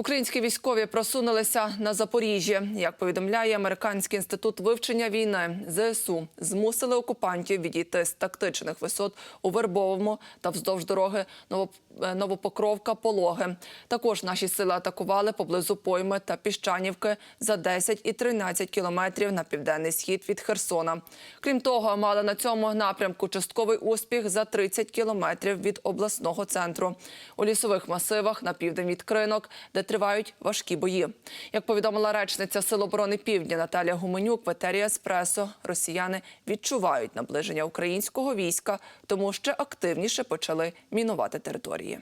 Українські військові просунулися на Запоріжжя. Як повідомляє американський інститут вивчення війни, ЗСУ змусили окупантів відійти з тактичних висот у Вербовому та вздовж дороги е, Новопокровка Пологи. Також наші сили атакували поблизу Пойми та Піщанівки за 10 і 13 кілометрів на південний схід від Херсона. Крім того, мали на цьому напрямку частковий успіх за 30 кілометрів від обласного центру у лісових масивах на південь від Кринок, де тривають важкі бої. Як повідомила речниця Сил оборони Півдня Наталія Гуменюк в етері Еспресо, росіяни відчувають наближення українського війська, тому ще активніше почали мінувати території.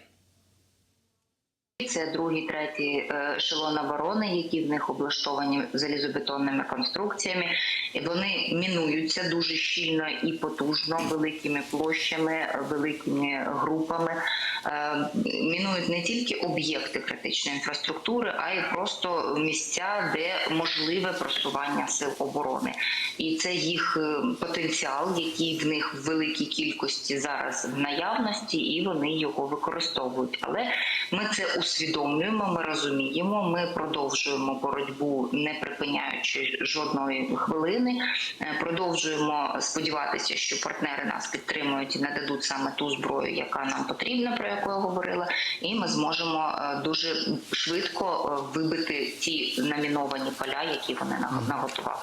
Це другий, третій е, ешелон оборони, які в них облаштовані залізобетонними конструкціями. Вони мінуються дуже щільно і потужно, великими площами, великими групами. Е, Мінують не тільки об'єкти критичної інфраструктури, а й просто місця, де можливе просування сил оборони. І це їх е, потенціал, який в них в великій кількості зараз в наявності, і вони його використовують. Але ми це усвідомлюємо, ми розуміємо. Ми продовжуємо боротьбу, не припиняючи жодної хвилини. Е, Продовжуємо сподіватися, що партнери нас підтримують і нададуть саме ту зброю, яка нам потрібна, про яку я говорила, і ми зможемо е, дуже швидко вибити ті наміновані поля, які вони наго- наготували.